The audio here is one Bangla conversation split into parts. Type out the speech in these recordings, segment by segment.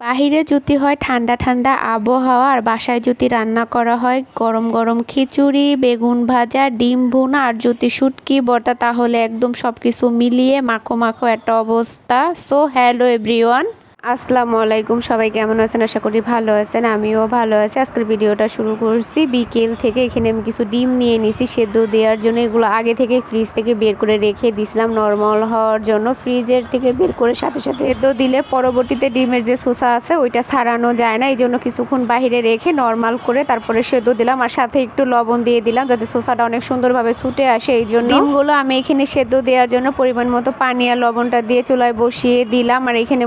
বাহিরে যদি হয় ঠান্ডা ঠান্ডা আবহাওয়া, আর বাসায় যদি রান্না করা হয় গরম গরম খিচুড়ি, বেগুন ভাজা, ডিম ভুনা, আর যদি শুটকি, বর্তা, তাহলে একদম সব কিছু মিলিয়ে মাখো মাখো একটা অবস্থা। সো হ্যালো এভরিওয়ান আসসালামু আলাইকুম। সবাই কেমন আছেন? আশা করি ভালো আছেন। আমিও ভালো আছি। আজকের ভিডিওটা শুরু করছি বিকেল থেকে। এখানে আমি কিছু ডিম নিয়ে নিছি সেদ্ধ দেওয়ার জন্য। এগুলো আগে থেকে ফ্রিজ থেকে বের করে রেখে দিছিলাম নর্মাল হওয়ার জন্য। ফ্রিজের থেকে বের করে সাথে সাথে সেদ্ধ দিলে পরবর্তীতে ডিমের যে শোষা আছে, ওইটা ছাড়ানো যায় না। এই জন্য কিছুক্ষণ বাইরে রেখে নর্মাল করে তারপরে সেদ্ধ দিলাম। আর সাথে একটু লবণ দিয়ে দিলাম যাতে শোষাটা অনেক সুন্দরভাবে ছুটে আসে। এই জন্য ডিমগুলো আমি এখানে সেদ্ধ দেওয়ার জন্য পরিমাণ মতো পানি আর লবণটা দিয়ে চুলায় বসিয়ে দিলাম। আর এখানে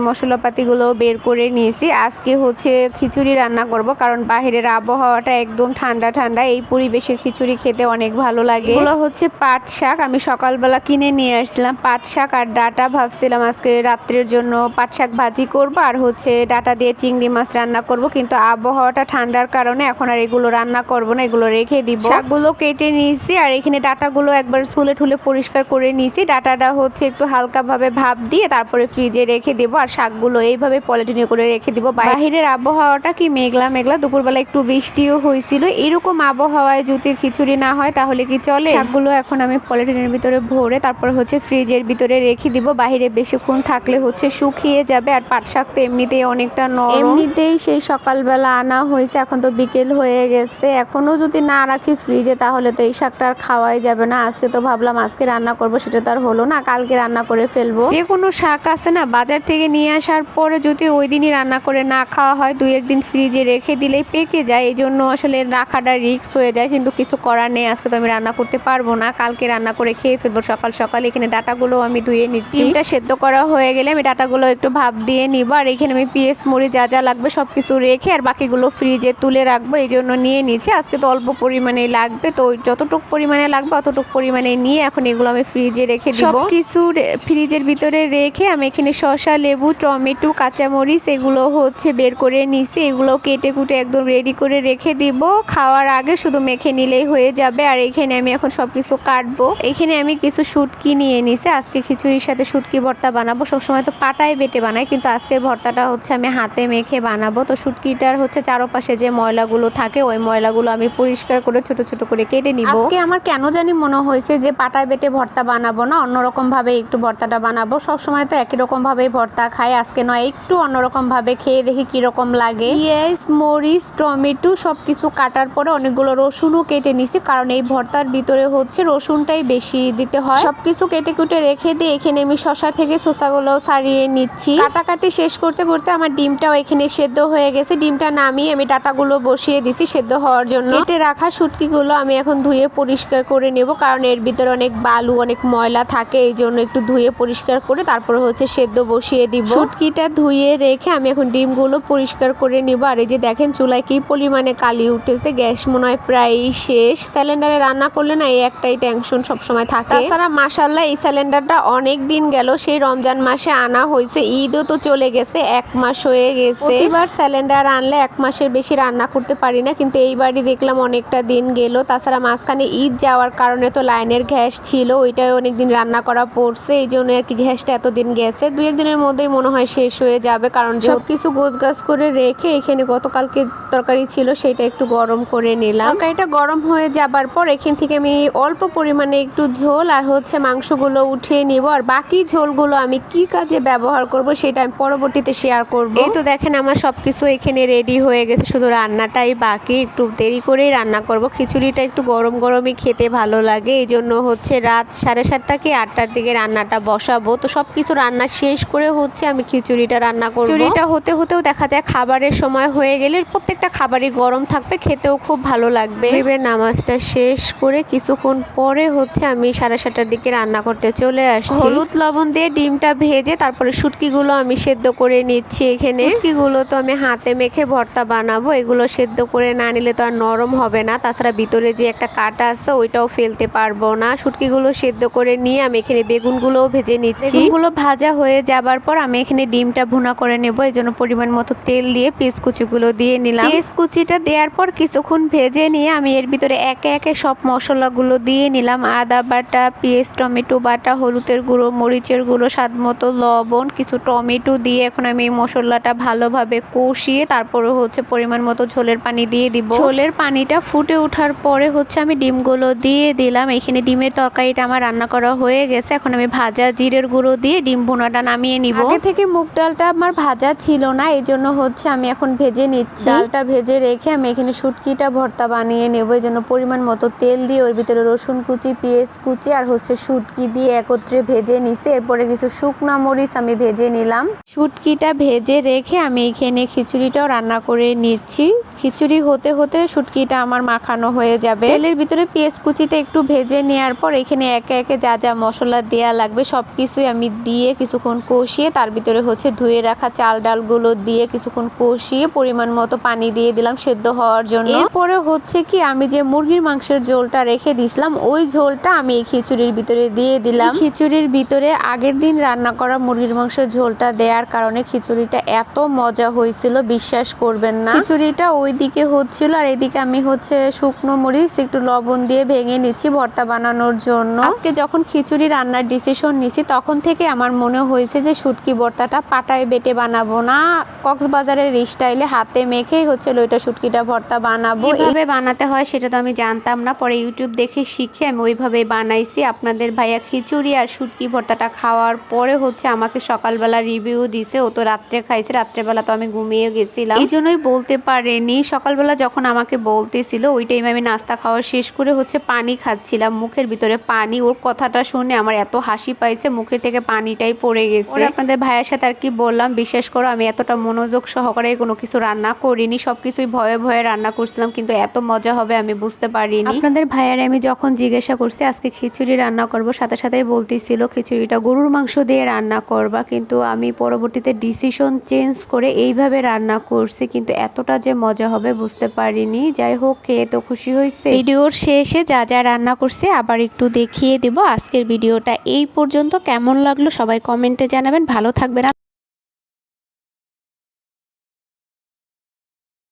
মশলাপাতিগুলো বের করে নিয়েছি। আজকে হচ্ছে খিচুড়ি রান্না করব কারণ বাহিরের আবহাওয়াটা একদম ঠান্ডা ঠান্ডা। এই পরিবেশে খিচুড়ি খেতে অনেক ভালো লাগে। এগুলো হচ্ছে পাট শাক। আমি সকালবেলা কিনে নিয়ে আসছিলাম পাট শাক আর ডাটা ভাবছিলাম আজকে রাত্রের জন্য পাট শাক ভাজি করব আর হচ্ছে ডাটা দিয়ে চিংড়ি মাছ রান্না করব। কিন্তু আবহাওয়াটা ঠান্ডার কারণে এখন আর এগুলো রান্না করব না, এগুলো রেখে দিব। শাকগুলো কেটে নিয়েছি আর এখানে ডাটাগুলো একবার ছুলে ঠুলে পরিষ্কার করে নিয়েছি। ডাটাটা হচ্ছে একটু হালকাভাবে ভাপ দিয়ে তারপরে ফ্রিজে রেখে দেবো আর শাকগুলো এইভাবে পলিথিনে করে রেখে দিব। বাহিরের আবহাওয়াটা কি মেঘলা মেঘলা? দুপুরবেলা একটু বৃষ্টিও হয়েছিল। এরকম আবহাওয়ায় যদি খিচুড়ি না হয় তাহলে কি চলে? শাকগুলো এখন আমি পলিটিনের ভিতরে ভরে তারপর হচ্ছে ফ্রিজের ভিতরে রেখে দিব। বাহিরে বেশিক্ষণ থাকলে হচ্ছে শুকিয়ে যাবে আর পাট শাক তো এমনিতেই অনেকটা নরম। এমনিতেই সেই সকালবেলা আনা হয়েছে এখন তো বিকেল হয়ে গেছে। এখনও যদি না রাখি ফ্রিজে তাহলে তো এই শাকটা আর খাওয়াই যাবে না। আজকে তো ভাবলাম আজকে রান্না করব সেটা তো আর হলো না। কালকে রান্না করে ফেলব। যে কোনো শাক আছে না বাজার থেকে নিয়ে আসার পরে যদি ওই দিনই রান্না করে না খাওয়া হয় দুই একদিন ফ্রিজে রেখে দিলেই পেকে যায়। এই জন্য আসলে রাখাটা রিস্ক হয়ে যায় কিন্তু কিছু করার নেই। আজকে তো আমি রান্না করতে পারব না। কালকে রান্না করে খেয়ে ফেলব সকাল সকাল। এখানে ডাটাগুলো আমি ধুয়ে নিচ্ছি। এটা সেদ্ধ করা হয়ে গেলে আমি ডাটাগুলো একটু ভাপ দিয়ে নিব। আর এখানে আমি পিএস মুড়ি যা যা লাগবে সব কিছু রেখে আর বাকিগুলো ফ্রিজে তুলে রাখব। এই জন্য নিয়ে নিচ্ছি। আজকে তো অল্প পরিমাণে লাগবে। তো যতটুকু পরিমাণে লাগবে অতটুকু পরিমাণে নিয়ে এখন এগুলো আমি ফ্রিজে রেখে দিব। কিছু ফ্রিজের ভিতরে রেখে আমি এখানে শসা লেবু টমেটো কাঁচামরিচ এগুলো হচ্ছে বের করে নিছি। এগুলো কেটে কুটে একদম রেডি করে রেখে দিব। খাওয়ার আগে শুধু মেখে নিলেই হয়ে যাবে। আর এখানে আমি এখন সব কিছু কাটবো। এখানে আমি কিছু শুটকি নিয়ে নিছি। আজকে খিচুড়ির সাথে শুটকি ভর্তা বানাবো। সবসময় তো পাটায় বেটে বানাই, কিন্তু আজকের ভর্তাটা হচ্ছে আমি হাতে মেখে বানাবো। তো শুটকিটার হচ্ছে চারপাশে যে ময়লাগুলো থাকে, ওই ময়লাগুলো আমি পরিষ্কার করে ছোট ছোট করে কেটে নিব। আজকে আমার কেন জানি মনে হয়েছে যে পাটায় বেটে ভর্তা বানাবো না অন্যরকম ভাবে একটু ভর্তাটা বানাবো। সবসময় তো একই রকম ভাবেই ভর্তা খাই। আজকে নয় একটু অন্যরকম ভাবে খেয়ে দেখি কীরকম লাগে। পেঁয়াজ মরিচ, টমেটো সব কিছু কাটার পরে অনেকগুলো রসুনও কেটে নিছি, কারণ এই ভর্তার ভিতরে হচ্ছে রসুনটাই বেশি দিতে হয়। সব কিছু কেটে কুটে রেখে দিয়ে এখানে আমি শশা থেকে শসাগুলো সারিয়ে নিচ্ছি। কাটাকাটি শেষ করতে করতে আমার ডিমটাও এখানে সেদ্ধ হয়ে গেছে। ডিমটা নামিয়ে আমি ডাটাগুলো বসিয়ে দিছি সেদ্ধ হওয়ার জন্য। কেটে রাখা শুটকিগুলো আমি এখন ধুয়ে পরিষ্কার করে নেব, কারণ এর ভিতরে অনেক বালু, অনেক ময়লা থাকে এই জন্য একটু ধুয়ে পরিষ্কার করে তারপর হচ্ছে সেদ্ধ বসিয়ে দিব। শুটকিটা ধুয়ে রেখে আমি এখন ডিমগুলো পরিষ্কার করে নিব। আর এই যে দেখেন চুলায় কি পরিমাণে কালি উঠেছে, গ্যাস মনে হয় প্রায় শেষ। সিলিন্ডারে রান্না করলে না এই একটাই টেনশন সবসময় থাকে। তাছাড়া মাসাল্লাহ এই সিলিন্ডারটা অনেক দিন গেল, সেই রমজান মাসে আনা হয়েছে, ঈদও তো চলে গেছে, এক মাস হয়ে গেছে। এবার সিলিন্ডার আনলে এক মাসের বেশি রান্না করতে পারি না, কিন্তু এইবারই দেখলাম অনেকটা দিন গেল। তাছাড়া মাঝখানে ঈদ যাওয়ার কারণে তো লাইনের গ্যাস ছিল ওইটাই অনেকদিন রান্না করা পড়ছে এই জন্য আর কি গ্যাসটা এতদিন গেছে। দুই একদিনের মধ্যেই মনে হয় শেষ হয়ে যাবে কারণ সব কিছু গোছ গাছ করে রেখে এখানে গতকালকে তরকারি ছিল সেটা একটু গরম করে নিলাম। তরকারিটা গরম হয়ে যাবার পর এখান থেকে আমি অল্প পরিমাণে একটু ঝোল আর হচ্ছে মাংসগুলো উঠিয়ে নিব। আর বাকি ঝোলগুলো আমি কি কাজে ব্যবহার করব সেটা আমি পরবর্তীতে শেয়ার করব। এই তো দেখেন আমার সব কিছু এখানে রেডি হয়ে গেছে শুধু রান্নাটাই বাকি। একটু দেরি করেই রান্না করব খিচুড়িটা একটু গরম গরমই খেতে ভালো লাগে। এই জন্য হচ্ছে রাত সাড়ে সাতটা কি আটটার দিকে রান্নাটা বসাবো। তো সব কিছু রান্না শেষ করে হচ্ছে আমি খিচুড়িটা রান্না করব। খিচুড়িটা হতে হতেও দেখা যায় খাবারের সময় হয়ে গেলে প্রত্যেকটা খাবারই গরম থাকবে খেতেও খুব ভালো লাগবে। এবার নামাজটা শেষ করে কিছুক্ষণ পরে হচ্ছে আমি সাড়ে সাতটার দিকে রান্না করতে চলে আসছি। হলুদ লবণ দিয়ে ডিমটা ভেজে তারপরে শুটকিগুলো আমি সেদ্ধ করে নিচ্ছি এখানে। শুটকিগুলো তো আমি হাতে মেখে ভর্তা বানাবো এগুলো সেদ্ধ করে না নিলে তো আর নরম হবে না। তাছাড়া ভিতরে যে একটা কাটা আছে ওইটাও ফেলতে পারব না। শুটকিগুলো সেদ্ধ করে নিয়ে আমি এখানে বেগুনগুলোও ভেজে নিচ্ছি। বেগুনগুলো ভাজা হয়ে যাবার পর আমি এখানে ডিমটা এটা ভুনা করে নেব এই জন্য পরিমাণ মতো তেল দিয়ে পেঁয়াজ কুচিগুলো দিয়ে নিলাম। পেঁয়াজ কুচিটা দেওয়ার পর কিছুক্ষণ ভেজে নিয়ে আমি এর ভিতরে একে একে সব মশলাগুলো দিয়ে নিলাম। আদা বাটা পেঁয়াজ টমেটো বাটা হলুদের গুঁড়ো মরিচের গুঁড়ো স্বাদ মতো লবণ কিছু টমেটো দিয়ে এখন আমি এই মশলাটা ভালোভাবে কষিয়ে তারপরে হচ্ছে পরিমাণ মতো ঝোলের পানি দিয়ে দিব। ঝোলের পানিটা ফুটে ওঠার পরে হচ্ছে আমি ডিমগুলো দিয়ে দিলাম। এখানে ডিমের তরকারিটা আমার রান্না করা হয়ে গেছে। এখন আমি ভাজা জিরের গুঁড়ো দিয়ে ডিম ভুনাটা নামিয়ে নিব। আগে থেকে মুগ ডালটা আমার ভাজা ছিল না এই জন্য হচ্ছে আমি এখন ভেজে নিচ্ছি। ডালটা ভেজে রেখে আমি এখানে শুটকিটা ভর্তা বানিয়ে নেব। এই জন্য পরিমাণ মতো তেল দিয়ে ওর ভিতরে রসুন কুচি পেঁয়াজ কুচি আর হচ্ছে শুটকি দিয়ে একত্রে ভেজে নিছি। এরপরে কিছু শুকনো মরিচ আমি ভেজে নিলাম। শুটকিটা ভেজে রেখে আমি এখানে খিচুড়িটাও রান্না করে নিচ্ছি। খিচুড়ি হতে হতে শুটকিটা আমার মাখানো হয়ে যাবে। তেলের ভিতরে পেঁয়াজ কুচিটা একটু ভেজে নেওয়ার পর এখানে একে একে যা যা মশলা দেয়া লাগবে সব কিছুই আমি দিয়ে কিছুক্ষণ কষিয়ে তার ভিতরে হচ্ছে ধুয়ে রাখা চাল ডালগুলো দিয়ে কিছুক্ষণ কষিয়ে পরিমাণ মতো পানি দিয়ে দিলাম সেদ্ধ হওয়ার জন্য। এরপরে হচ্ছে কি, আমি যে মুরগির মাংসের ঝোলটা রেখে দিছিলাম, ওই ঝোলটা আমি এই খিচুড়ির ভিতরে দিয়ে দিলাম। খিচুড়ির ভিতরে আগের দিন রান্না করা মুরগির মাংসের ঝোলটা দেওয়ার কারণে খিচুড়িটা এত মজা হয়েছিল, বিশ্বাস করবেন না। খিচুড়িটা ওইদিকে হচ্ছিল, আর এদিকে আমি হচ্ছে শুকনো মরিচ, একটু লবণ দিয়ে ভেঙে নিচ্ছি ভর্তা বানানোর জন্য। আজকে যখন খিচুড়ি রান্নার ডিসিশন নিছি, তখন থেকে আমার মনে হয়েছে যে শুটকি ভর্তাটা পাটায় বেটে বানাবো না কক্সবাজারের স্টাইলে হাতে মেখেই হচ্ছে ওইটা শুটকিটা ভর্তা বানাবো। এইভাবে বানাতে হয় সেটা তো আমি জানতাম না পরে ইউটিউব দেখে শিখে আমি ওইভাবে বানাইছি। আপনাদের ভাইয়া খিচুড়ি আর শুটকি ভর্তাটা খাওয়ার পরে হচ্ছে আমাকে সকালবেলা রিভিউ দিছে ও তো রাত্রে খাইছে রাত্রেবেলা তো আমি ঘুমিয়ে গেছিলাম। এই জন্যই বলতে পারেনি সকালবেলা যখন আমাকে বলতেছিল ওই টাইমে আমি নাস্তা খাওয়া শেষ করে হচ্ছে পানি খাচ্ছিলাম মুখের ভিতরে পানি ওর কথাটা শুনে আমার এত হাসি পাইছে মুখের থেকে পানিটাই পড়ে গেছে। ওরা আপনাদের ভাইয়ের সাথে আর কি বললাম বিশেষ করে আমি এতটা মনোযোগ সহকারে কোনো কিছু রান্না করিনি সবকিছুই ভয়ে ভয়ে রান্না করছিলাম কিন্তু এত মজা হবে আমি বুঝতে পারিনি। আপনাদের ভাইয়ারে আমি যখন জিজ্ঞাসা করছি আজকে খিচুড়ি রান্না করব সাথে সাথেই বলতেছিল খিচুড়িটা গরুর মাংস দিয়ে রান্না করবা। কিন্তু আমি পরবর্তীতে ডিসিশন চেঞ্জ করে এইভাবে রান্না করছি কিন্তু এতটা যে মজা হবে বুঝতে পারিনি। যাই হোক খেয়ে তো খুশি হয়েছে। ভিডিওর শেষে যা যা রান্না করছে আবার একটু দেখিয়ে দেব। আজকের ভিডিওটা এই পর্যন্ত। কেমন লাগল সবাই কমেন্টে জানাবেন। ভালো থাকবেন।